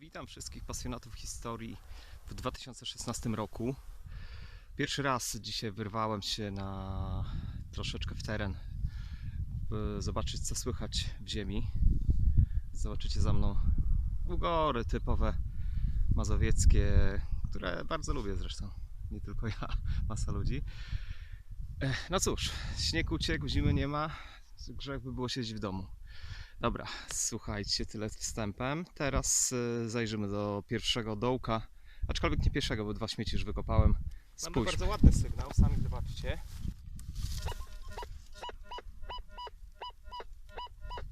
Witam wszystkich pasjonatów historii w 2016 roku. Pierwszy raz dzisiaj wyrwałem się na troszeczkę w teren, by zobaczyć co słychać w ziemi. Zobaczycie za mną ugory typowe mazowieckie, które bardzo lubię zresztą. Nie tylko ja, masa ludzi. Ech, No cóż, śnieg uciekł, zimy nie ma. Grzech by było siedzieć w domu. Dobra, słuchajcie, tyle wstępem. Teraz y, zajrzymy do pierwszego dołka. Aczkolwiek nie pierwszego, bo dwa śmieci już wykopałem. Mamy Spójrzmy. bardzo ładny sygnał, sami zobaczcie.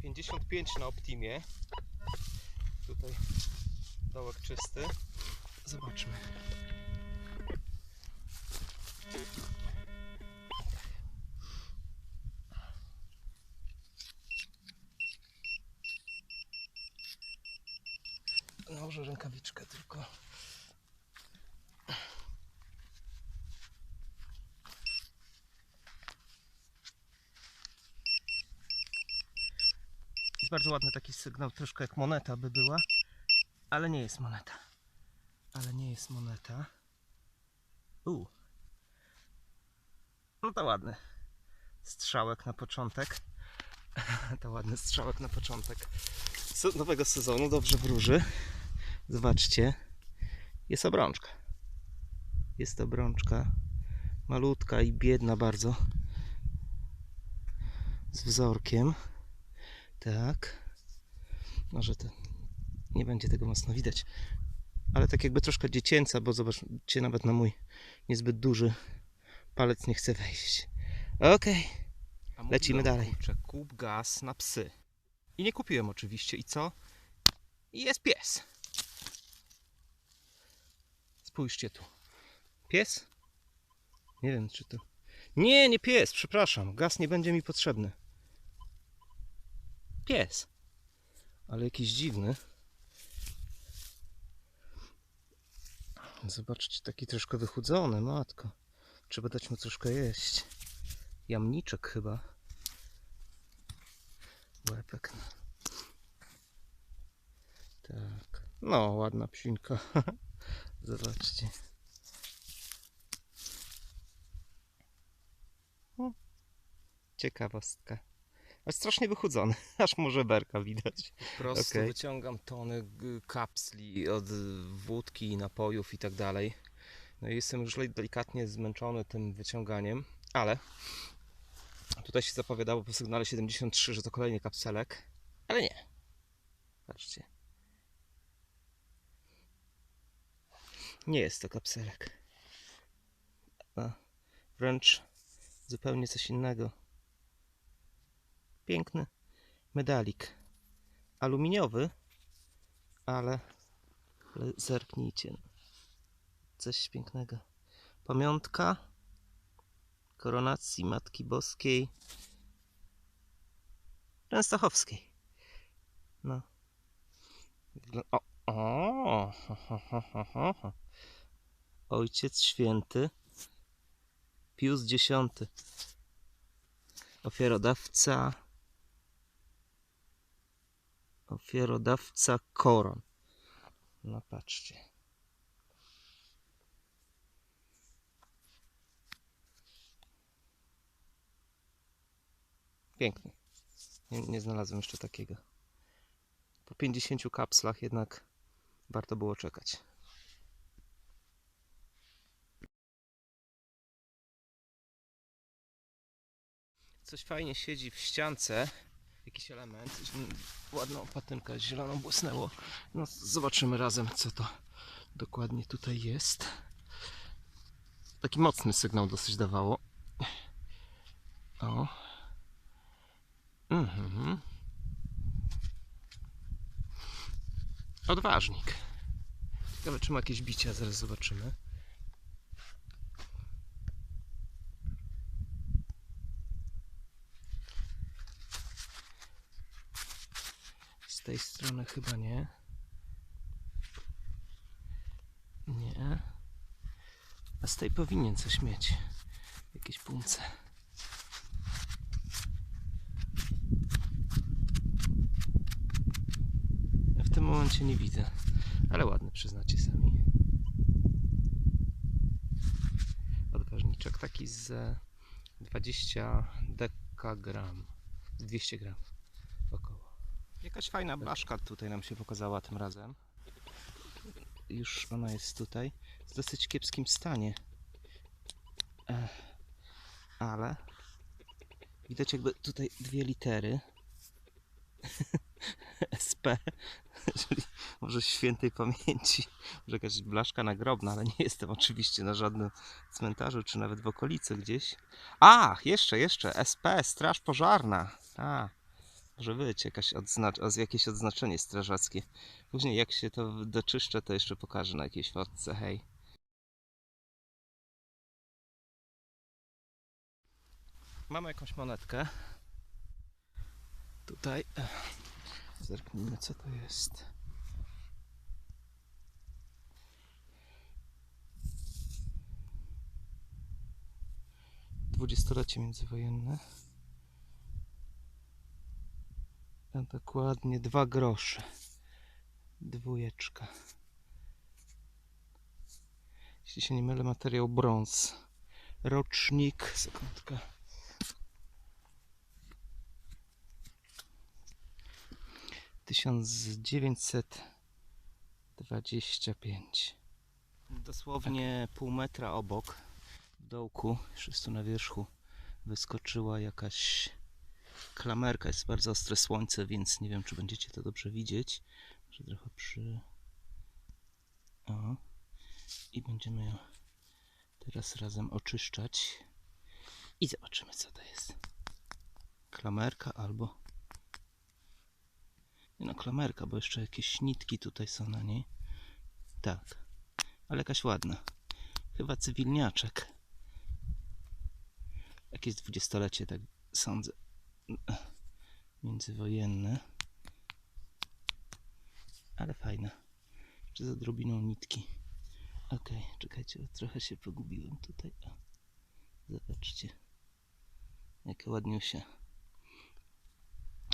55 na Optimie. Tutaj dołek czysty. Zobaczmy. Rękawiczkę tylko. Jest bardzo ładny taki sygnał, troszkę jak moneta by była, ale nie jest moneta. Ale nie jest moneta. U. No to ładny strzałek na początek. to ładny strzałek na początek nowego sezonu. Dobrze wróży. Zobaczcie. Jest obrączka. Jest obrączka malutka i biedna bardzo. Z wzorkiem. Tak. Może to nie będzie tego mocno widać. Ale tak jakby troszkę dziecięca, bo zobaczcie, nawet na mój niezbyt duży palec nie chce wejść. Okej. Lecimy dalej. Kurczę, kup gaz na psy. I nie kupiłem oczywiście. I co? I jest pies. Spójrzcie tu. Pies? Nie wiem, czy to... Nie, nie pies, przepraszam. Gaz nie będzie mi potrzebny. Pies. Ale jakiś dziwny. Zobaczcie, taki troszkę wychudzony, matko. Trzeba dać mu troszkę jeść. Jamniczek chyba. Łepek. Tak. No, ładna psinka. Zobaczcie. O, Ciekawostka. Ale strasznie wychudzony, aż może berka widać. Po prostu Okej. wyciągam tony kapsli od y, wódki, napojów i tak dalej. No i jestem już delikatnie zmęczony tym wyciąganiem, ale tutaj się zapowiadało po sygnale 73, że to kolejny kapselek, ale nie. Patrzcie. Nie jest to kapselek. A wręcz zupełnie coś innego. Piękny medalik. Aluminiowy, ale, ale zerknijcie. Coś pięknego. Pamiątka koronacji Matki Boskiej Częstochowskiej. No. O, o, ho, ho, ho, ho, ho, ho. Ojciec Święty Pius X. Ofiarodawca ofiarodawca koron. No patrzcie. Piękny. Nie, nie znalazłem jeszcze takiego. Po 50 kapslach jednak warto było czekać. Coś fajnie siedzi w ściance. Jakiś element. Ładną patynkę zieloną błysnęło. No, zobaczymy razem, co to dokładnie tutaj jest. Taki mocny sygnał dosyć dawało. O. Mhm. Odważnik. Ciekawe, czy ma jakieś bicia, zaraz zobaczymy. Z tej strony chyba nie. Nie. A z tej powinien coś mieć. Jakieś punce. Momencie nie widzę. Ale ładny, przyznacie sami. Odważniczek taki z 20 dekagram, z 200 gram około. Jakaś fajna blaszka tutaj nam się pokazała tym razem. Już ona jest tutaj. W dosyć kiepskim stanie. Ale widać jakby tutaj dwie litery. SP, czyli może świętej pamięci, może jakaś blaszka nagrobna, ale nie jestem oczywiście na żadnym cmentarzu, czy nawet w okolicy gdzieś. A, jeszcze, jeszcze, SP, Straż Pożarna. A, może być jakaś odznacz o- jakieś odznaczenie strażackie. Później jak się to doczyszczę, to jeszcze pokażę na jakiejś fotce, hej. Mamy jakąś monetkę. Tutaj. Zerknijmy co to jest. Dwudziestolecie międzywojenne. A dokładnie dwa grosze. Dwójeczka. Jeśli się nie mylę, materiał brąz. Rocznik, sekundka. 1925. Dosłownie tak. pół metra obok, w dołku, już na wierzchu, wyskoczyła jakaś klamerka. Jest bardzo ostre słońce, więc nie wiem, czy będziecie to dobrze widzieć. Może trochę przy... O. I będziemy ją teraz razem oczyszczać. I zobaczymy, co to jest. Klamerka albo no, klamerka, bo jeszcze jakieś nitki tutaj są na niej. Tak. Ale jakaś ładna. Chyba cywilniaczek. Jakieś dwudziestolecie, tak sądzę. Międzywojenne. Ale fajna. Czy z odrobiną nitki. Okej, czekajcie, trochę się pogubiłem tutaj. Zobaczcie. Jakie ładniusie.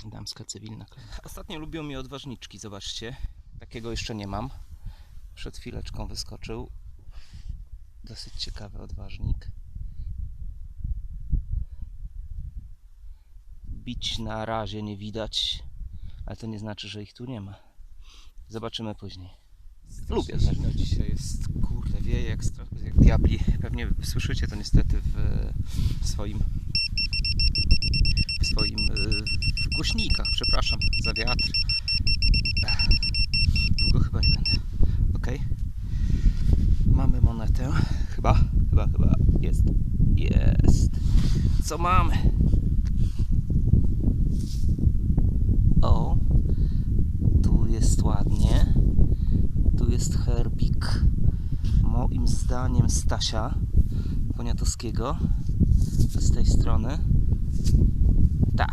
Damska cywilna. Ostatnio lubią mnie odważniczki, zobaczcie. Takiego jeszcze nie mam. Przed chwileczką wyskoczył. Dosyć ciekawy odważnik. Bić na razie nie widać, ale to nie znaczy, że ich tu nie ma. Zobaczymy później. Lubię zimno dzisiaj jest, kurde, wieje jak, jak diabli. Pewnie słyszycie to niestety w, w swoim w swoim w głośnikach, przepraszam za wiatr. Długo chyba nie będę. Ok. Mamy monetę. Chyba, chyba, chyba. Jest. Jest. Co mamy? O, tu jest ładnie. Tu jest herbik. Moim zdaniem Stasia Poniatowskiego. Z tej strony. Ta.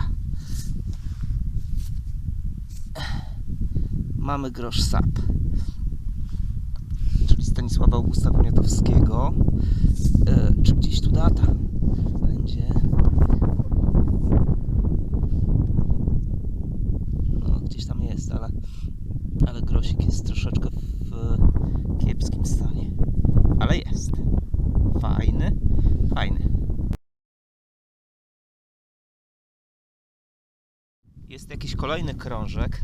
Mamy grosz sap. Czyli Stanisława Augusta Poniatowskiego. E, czy gdzieś tu data będzie? No, gdzieś tam jest, ale, ale grosik jest troszeczkę w kiepskim stanie. Ale jest. Fajny, fajny. Jest jakiś kolejny krążek.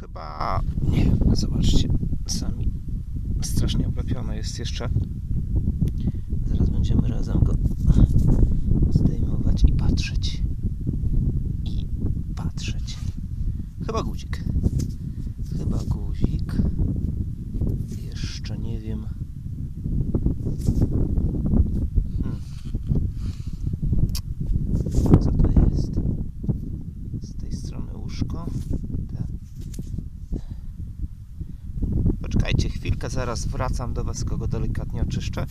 Chyba, nie zobaczcie, sami strasznie oblepiony jest jeszcze. Zaraz będziemy razem go zdejmować i patrzeć. I patrzeć. Chyba guzik. Chyba guzik. Jeszcze nie wiem. Hmm. Co to jest? Z tej strony łóżko. Tak. Poczekajcie chwilkę, zaraz wracam do Was, kogo delikatnie oczyszczę.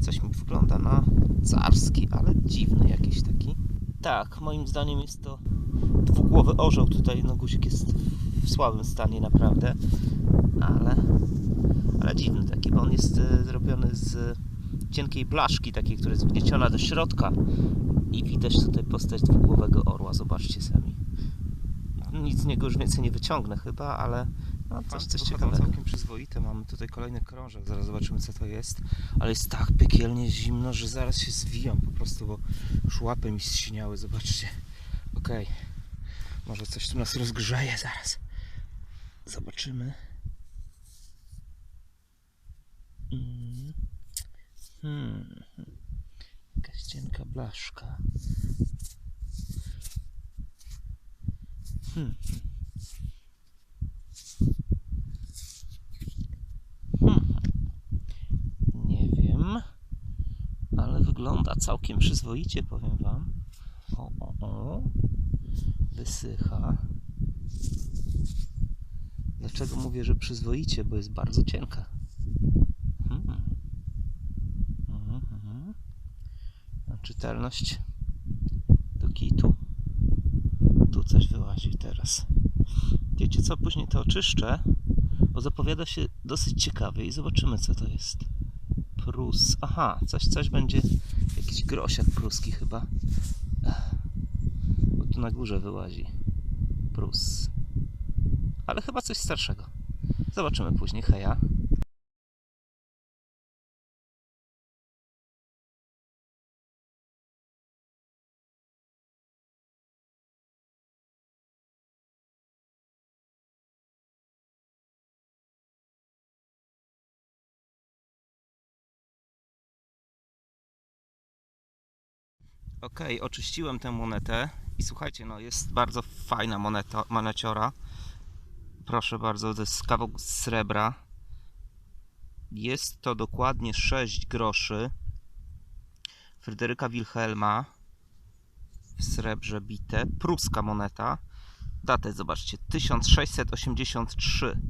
Coś mi wygląda na carski, ale dziwny jakiś taki. Tak, moim zdaniem jest to dwugłowy orzeł tutaj, no guzik jest w słabym stanie naprawdę, ale, ale dziwny taki, bo on jest e, zrobiony z cienkiej blaszki takiej, która jest wgnieciona do środka i widać tutaj postać dwugłowego orła, zobaczcie sami. Nic z niego już więcej nie wyciągnę chyba, ale No, coś, Fanty coś ciekawego. całkiem przyzwoite. Mamy tutaj kolejny krążek, zaraz zobaczymy co to jest. Ale jest tak piekielnie zimno, że zaraz się zwijam po prostu, bo już łapy mi zsiniały, zobaczcie. Okej, może coś tu nas rozgrzeje zaraz. Zobaczymy. Mm. Hmm. Jakaś cienka blaszka. Hmm. Nie wiem, ale wygląda całkiem przyzwoicie, powiem Wam. O, o, o. Wysycha. Dlaczego mówię, że przyzwoicie? Bo jest bardzo cienka. Hmm. Mhm, mhm. A Czytelność do kitu. Tu coś wyłazi teraz. Wiecie co? Później to oczyszczę, bo zapowiada się dosyć ciekawie i zobaczymy co to jest. Prus. Aha, coś, coś będzie. Jakiś grosiak pruski chyba. Bo tu na górze wyłazi. Prus. Ale chyba coś starszego. Zobaczymy później. Heja. Okej, oczyściłem tę monetę i słuchajcie, no jest bardzo fajna moneta, moneciora. Proszę bardzo, to jest kawał srebra. Jest to dokładnie 6 groszy. Fryderyka Wilhelma w srebrze bite. Pruska moneta. Datę zobaczcie, 1683.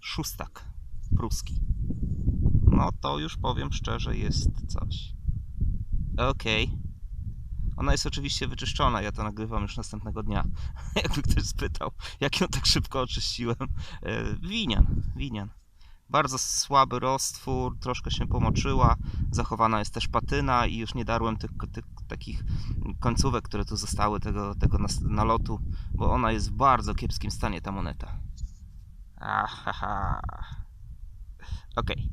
Szóstak pruski. No to już powiem szczerze, jest coś. Okej. Ona jest oczywiście wyczyszczona, ja to nagrywam już następnego dnia. Jakby ktoś spytał, jak ją tak szybko oczyściłem. E, Winian, winian. Bardzo słaby roztwór, troszkę się pomoczyła. Zachowana jest też patyna i już nie darłem tych, tych takich końcówek, które tu zostały, tego, tego nalotu, bo ona jest w bardzo kiepskim stanie, ta moneta. Ahaha. Okej.